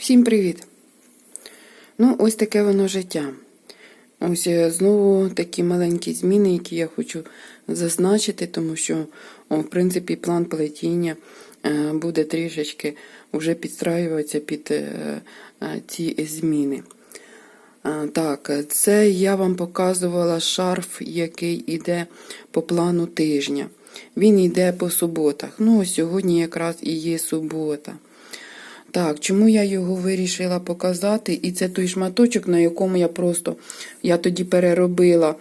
Всім привіт! Ну, ось таке воно життя. Ось е, знову такі маленькі зміни, які я хочу зазначити, тому що, в принципі, план плетіння е, буде трішечки вже підстраюватися під е, ці зміни. Так, це я вам показувала шарф, який йде по плану тижня. Він йде по суботах. Ну, сьогодні якраз і є субота. Так, чому я його вирішила показати? І це той шматочок, на якому я просто я тоді переробила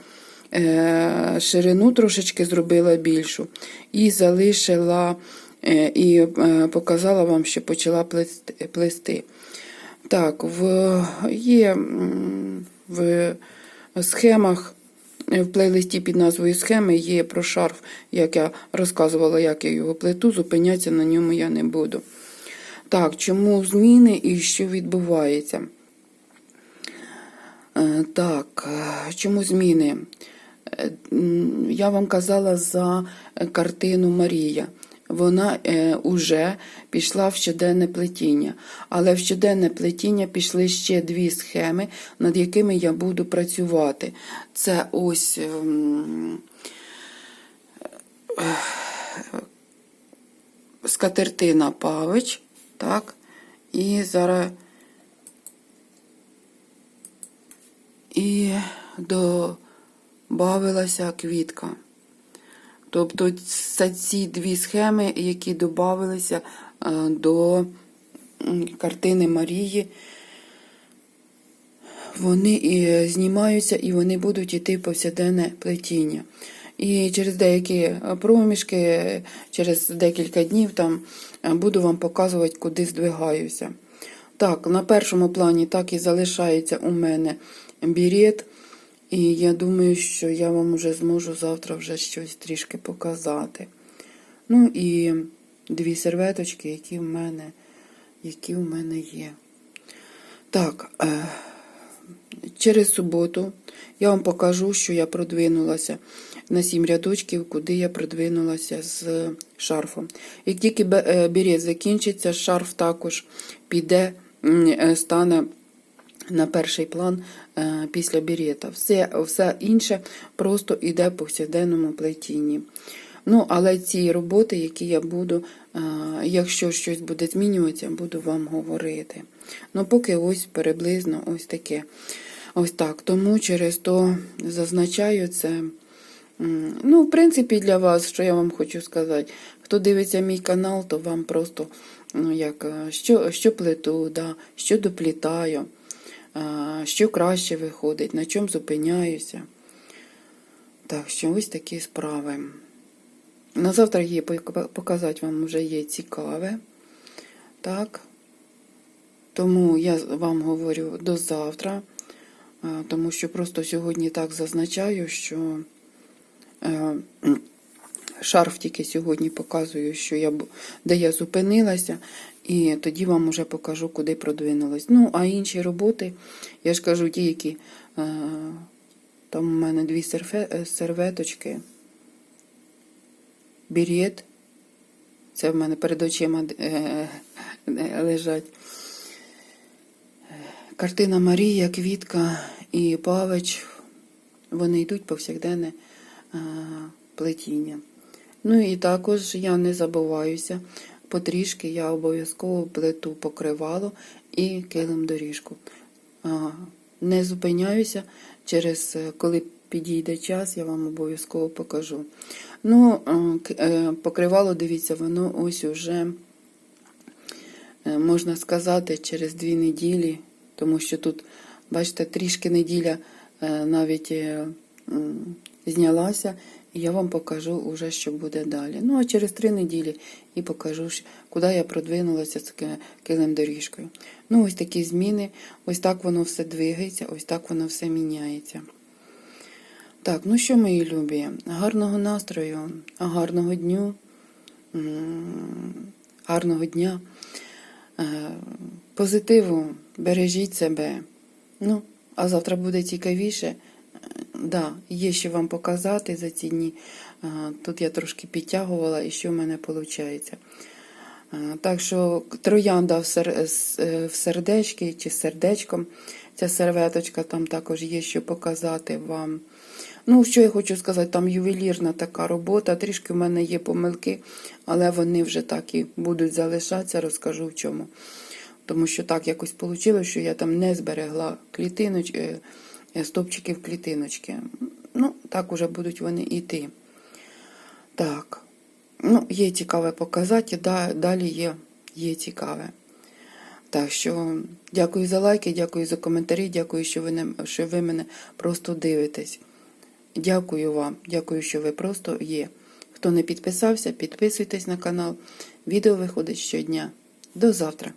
е, ширину, трошечки зробила більшу, і залишила е, і е, показала вам, що почала плести. плести. Так, в, є в схемах, в плейлисті під назвою схеми є про шарф, як я розказувала, як я його плету, зупинятися на ньому я не буду. Так, чому зміни і що відбувається? Е, Так, е, чому зміни? Е, Я вам казала за картину Марія. Вона е, уже пішла в щоденне плетіння. Але в щоденне плетіння пішли ще дві схеми, над якими я буду працювати. Це ось скатертина Павич. Так, і зараз і додавилася квітка. Тобто це ці дві схеми, які додавалися до картини Марії, вони знімаються і вони будуть йти в повсякденне плетіння. І через деякі проміжки, через декілька днів там е, буду вам показувати, куди здвигаюся. Так, на першому плані так і залишається у мене бірет. І я думаю, що я вам вже зможу завтра вже щось трішки показати. Ну і дві серветочки, які в мене, які в мене є. Так, е, через суботу я вам покажу, що я продвинулася на сім рядочків, куди я продвинулася з шарфом. Як тільки бірет закінчиться, шарф також піде, е, стане на перший план е, після бірета. Все, все інше просто йде по повсякденному плетінні. Ну, але ці роботи, які я буду, е, якщо щось буде змінюватися, буду вам говорити. Ну, поки ось приблизно ось таке. Ось так. Тому через то зазначаю це. Ну, в принципі, для вас, що я вам хочу сказати, хто дивиться мій канал, то вам просто ну, як, е, що, що плету, да, що доплітаю, е, що краще виходить, на чому зупиняюся. Так що ось такі справи. На завтра є показати вам вже є цікаве. Так. Тому я вам говорю до завтра, тому що просто сьогодні так зазначаю, що е, шарф тільки сьогодні показую, що я, де я зупинилася, і тоді вам вже покажу, куди продвинулась. Ну, а інші роботи, я ж кажу, ті, які е, там у мене дві е, серветочки, бірет, це в мене перед очима е, е, лежать. Картина Марія, Квітка і Павич, вони йдуть повсякденне е, плетіння. Ну і також я не забуваюся, потрішки я обов'язково плету покривало і килим доріжку. Не зупиняюся, через коли підійде час, я вам обов'язково покажу. Ну, е, е, покривало, дивіться, воно ось уже е, можна сказати, через дві неділі, тому що тут, бачите, трішки неділя навіть знялася, і я вам покажу уже, що буде далі. Ну, а через три неділі і покажу, куди я продвинулася з килим доріжкою. Ну, ось такі зміни, ось так воно все двигається, ось так воно все міняється. Так, ну що, мої любі, гарного настрою, гарного дню, гарного дня, е, позитиву, бережіть себе. Ну, а завтра буде цікавіше. Е, Да, є що вам показати за ці дні. Е, Тут я трошки підтягувала і що в мене виходить. Так що троянда в, сердечки чи сердечком. Ця серветочка там також є, що показати вам. Ну, що я хочу сказати, там ювелірна така робота. Трішки в мене є помилки, але вони вже так і будуть залишатися, розкажу в чому. Тому що так якось вийшло, що я там не зберегла клітиноч... е, е, стопчиків клітиночки. Ну, так уже будуть вони йти. Так. Ну, є цікаве показати, далі є, є цікаве. Так що дякую за лайки, дякую за коментарі, дякую, що ви, не, що ви мене просто дивитесь. Дякую вам, дякую, що ви просто є. Хто не підписався, підписуйтесь на канал. Відео виходить щодня. До завтра.